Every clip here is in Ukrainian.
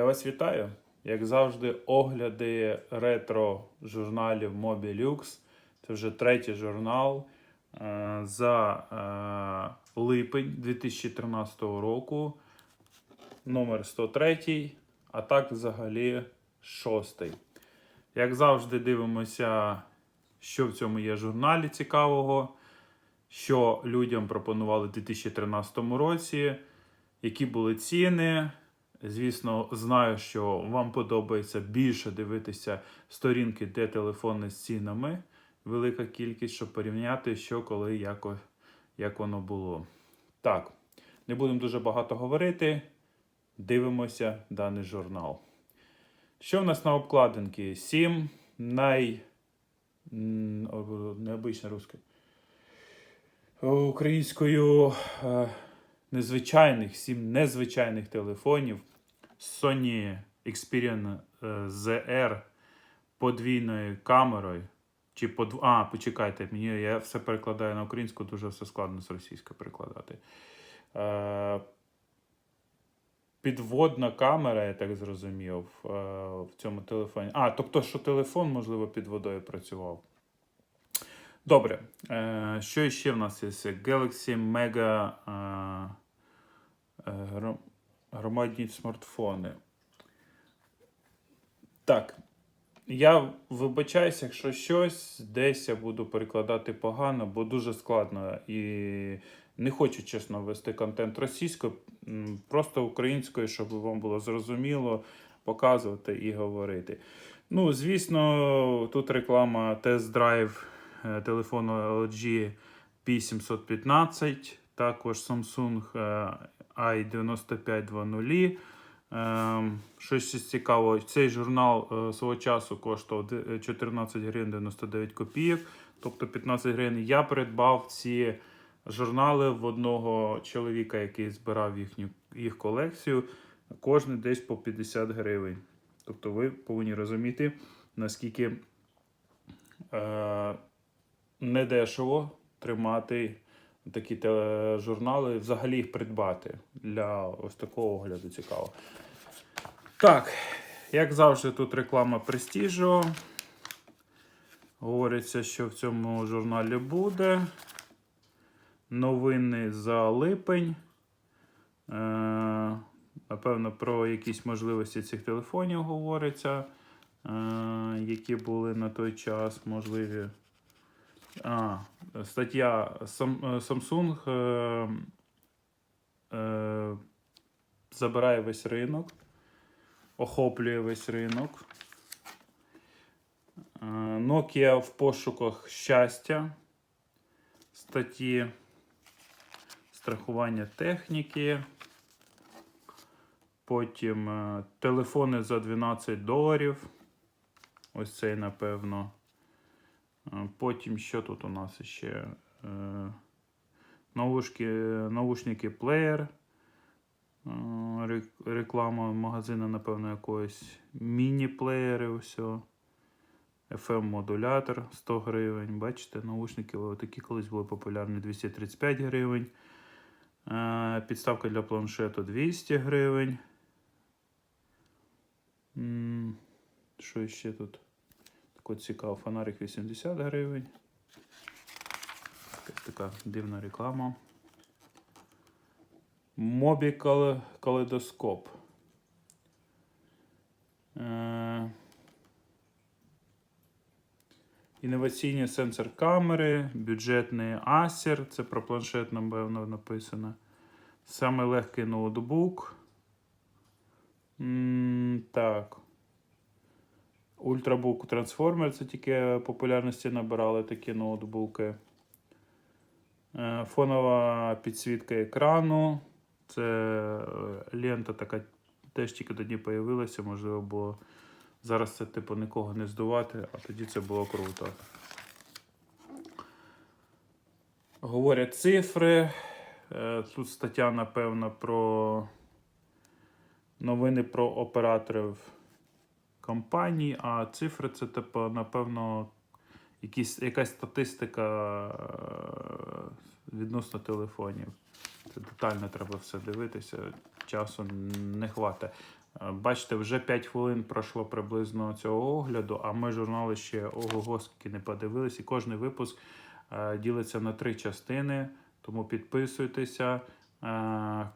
Я вас вітаю. Як завжди, огляди ретро журналів Mobilux. Це вже третій журнал е, за е, липень 2013 року. Номер 103, а так взагалі шостий. Як завжди, дивимося, що в цьому є журналі цікавого, що людям пропонували в 2013 році, які були ціни. Звісно, знаю, що вам подобається більше дивитися сторінки, де телефони з цінами. Велика кількість, щоб порівняти, що коли, як, як воно було. Так, не будемо дуже багато говорити. Дивимося даний журнал. Що в нас на обкладинці? Сім най... м, о, необична руська. Українською е, незвичайних, сім незвичайних телефонів. Sony Xperia е, ZR подвійною камерою. Чи подв... А, почекайте, мені я все перекладаю на українську, дуже все складно з російської перекладати. Е, підводна камера, я так зрозумів, е, в цьому телефоні. А, тобто, що телефон, можливо, під водою працював. Добре. Е, що ще в нас є? Galaxy Mega е, громадні смартфони. Так. Я вибачаюся, якщо щось десь я буду перекладати погано, бо дуже складно і не хочу, чесно, вести контент російською, просто українською, щоб вам було зрозуміло, показувати і говорити. Ну, звісно, тут реклама тест-драйв е, телефону LG P715, також Samsung е, i9520. Ем, Щось цікавого. Цей журнал е, свого часу коштував 14 гривень 99 копійок, тобто 15 гривень. Я придбав ці журнали в одного чоловіка, який збирав їхню їх колекцію. Кожний десь по 50 гривень. Тобто ви повинні розуміти, наскільки е, недешево тримати такі тележурнали, взагалі їх придбати для ось такого огляду цікаво. Так, як завжди, тут реклама престижу. Говориться, що в цьому журналі буде. Новини за липень. Е, напевно, про якісь можливості цих телефонів говориться, е, які були на той час можливі. А, стаття е, Samsung е, е, забирає весь ринок, охоплює весь ринок. Е, Nokia в пошуках щастя. Статті страхування техніки. Потім е, телефони за 12 доларів. Ось цей, напевно. Е, Потім що тут у нас ще? Е, Наушки, наушники плеєр. Е, Реклама магазину, напевно, якоїсь міні-плеєри. FM-модулятор 100 гривень. Бачите, наушники такі колись були популярні 235 гривень. Підставка для планшету 200 гривень. Що ще тут? Так от фонарик 80 гривень. Така дивна реклама. Мобі калейдоскоп. Е, Інноваційні сенсор камери, бюджетний Acer, це про планшет, напевно, написано. Саме легкий ноутбук. М, так. Ультрабук Transformer, це тільки популярності набирали такі ноутбуки. Е, Фонова підсвітка екрану. Це е, лента така теж тільки тоді появилася, можливо, бо зараз це типу нікого не здувати, а тоді це було круто. Говорять цифри. Е, Тут стаття, напевно, про новини про операторів компаній, а цифри це, типу, напевно, якісь, якась статистика е, відносно телефонів. Це детально треба все дивитися, часу не хватить. Е, Бачите, вже 5 хвилин пройшло приблизно цього огляду, а ми журнали ще ого-го скільки не подивились. І кожний випуск е, ділиться на три частини. Тому підписуйтеся.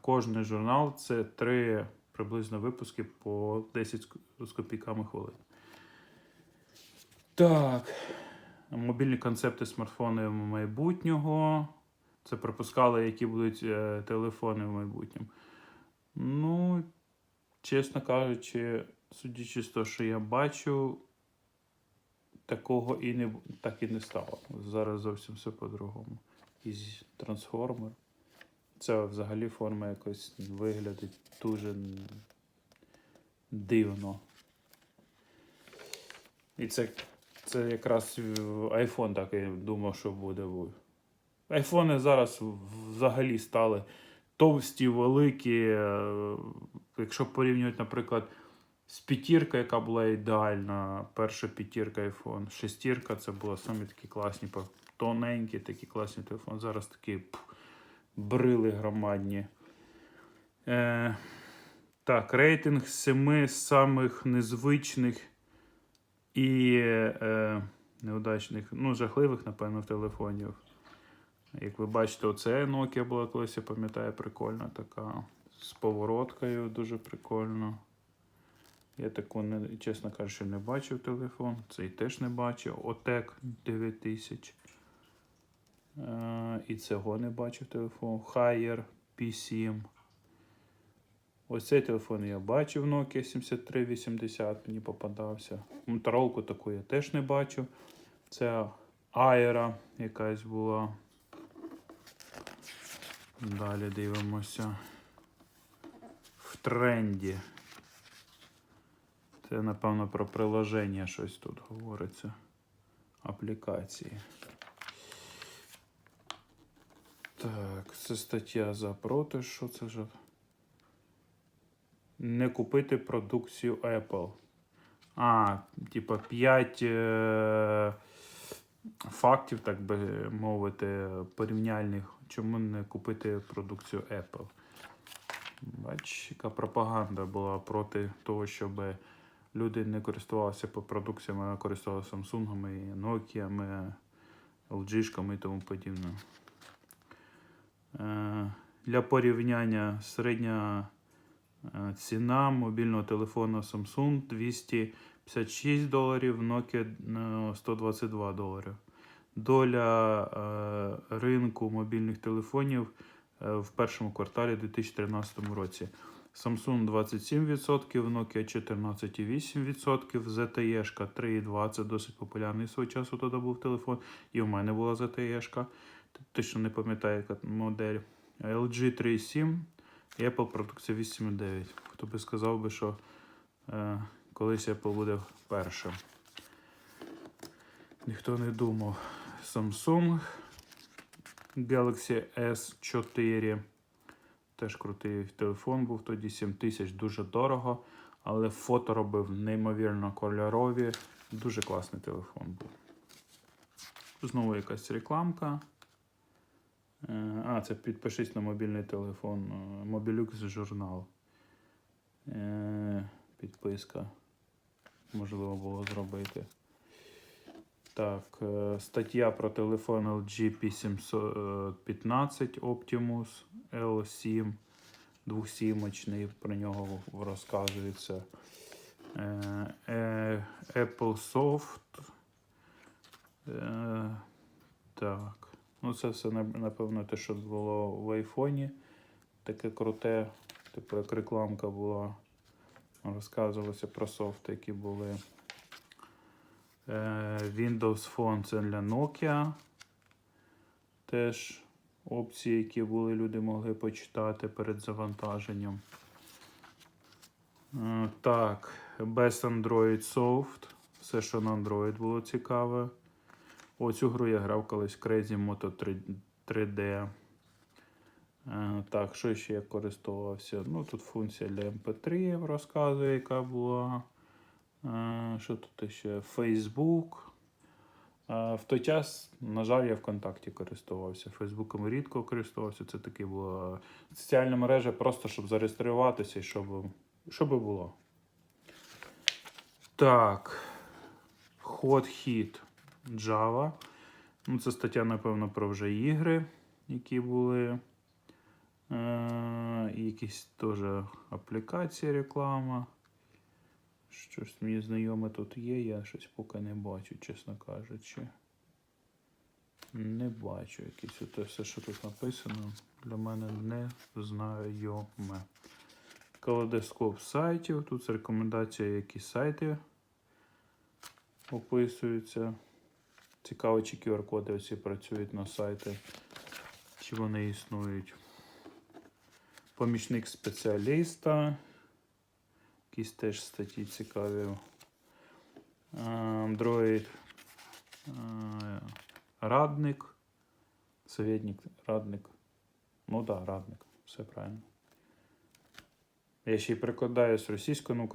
Кожний журнал це три приблизно випуски по 10 з- копійками хвилин. Так. Мобільні концепти смартфонів майбутнього. Це пропускали, які будуть е, телефони в майбутньому. Ну, чесно кажучи, судячи з того, що я бачу, такого і не, так і не стало. Зараз зовсім все по-другому. Якийсь трансформер. Це взагалі форма якось виглядить дуже дивно. І це, це якраз iPhone так і думав, що буде. Айфони зараз взагалі стали товсті, великі. е, Якщо порівнювати, наприклад, з п'ятірка, яка була ідеальна, перша п'ятірка iPhone, шестірка це були самі такі класні, тоненькі, такі класні телефони. Зараз такі пф, брили громадні. Е, так, рейтинг семи самих незвичних і е, неудачних, ну, жахливих, напевно, телефонів. Як ви бачите, оце Nokia була колись, я пам'ятаю, прикольна така. З повороткою дуже прикольно. Я таку, чесно кажучи, не бачив телефон. Цей теж не бачив. Отек 9000. Е, і цього не бачив телефон. Haier P7. Ось цей телефон я бачив Nokia 7380, мені попадався. Моторолку таку я теж не бачив. Це Aera якась була. Далі дивимося. В тренді. Це, напевно, про приложення щось тут говориться. Аплікації. Так, це стаття за проти. Що це ж? Не купити продукцію Apple. А, типа 5 е- фактів, так би мовити, порівняльних, чому не купити продукцію Apple. Бач, яка пропаганда була проти того, щоб люди не користувалися по продукціями, а користувалися Samsung, Nokia, LG і тому подібне. Е, Для порівняння середня е, ціна мобільного телефону Samsung 256 доларів, Nokia е, 122 долари. Доля е, ринку мобільних телефонів е, в першому кварталі 2013 році. Samsung 27%, Nokia 14,8%, ZTE 3,2 це досить популярний свого часу тоді був телефон. І в мене була ZTE. Точно не пам'ятаю, яка модель. LG 3,7 і Apple продукція 8,9. Хто би сказав би, що е, колись Apple буде першим. Ніхто не думав. Samsung Galaxy S4. Теж крутий телефон був тоді 7 тисяч, дуже дорого, але фото робив неймовірно кольорові. Дуже класний телефон був. Знову якась рекламка. Е, А, це підпишись на мобільний телефон. е, Мобілюкс журнал. Е, Підписка. Можливо було зробити. Так, стаття про телефон LG P715 Optimus L7. Двохсімочний, про нього розказується. Apple Soft. Так. Ну, це все напевно те, що було в айфоні. Таке круте, типу як рекламка була. Розказувалося про софти, які були. Е, Windows Phone це для Nokia. Теж опції, які були, люди могли почитати перед завантаженням. Е, Так, без Android Soft. Все, що на Android було цікаве. Оцю гру я грав колись Crazy Moto 3, 3D. Е, Так, що ще я користувався? Ну, тут функція для MP3 розказує, яка була. Е, Що тут ще? Facebook. Е, В той час, на жаль, я ВКонтакті користувався. Фейсбуком рідко користувався. Це таки була соціальна мережа, просто щоб зареєструватися і щоб Що би було? Так. Hit Java. Ну, це стаття, напевно, про вже ігри, які були. Е, якісь теж аплікації, реклама. Щось мені знайоме тут є, я щось поки не бачу, чесно кажучи. Не бачу якісь оте все, що тут написано, для мене не знайоме. Калейдоскоп сайтів. Тут рекомендація, які сайти описуються. Цікаво, чи QR-коди оці працюють на сайти, чи вони існують. Помічник спеціаліста. Якісь теж статті цікаві. Android е, радник. Советник, радник. Ну так, да, радник. Все правильно. Я ще й перекладаю з російської на українську.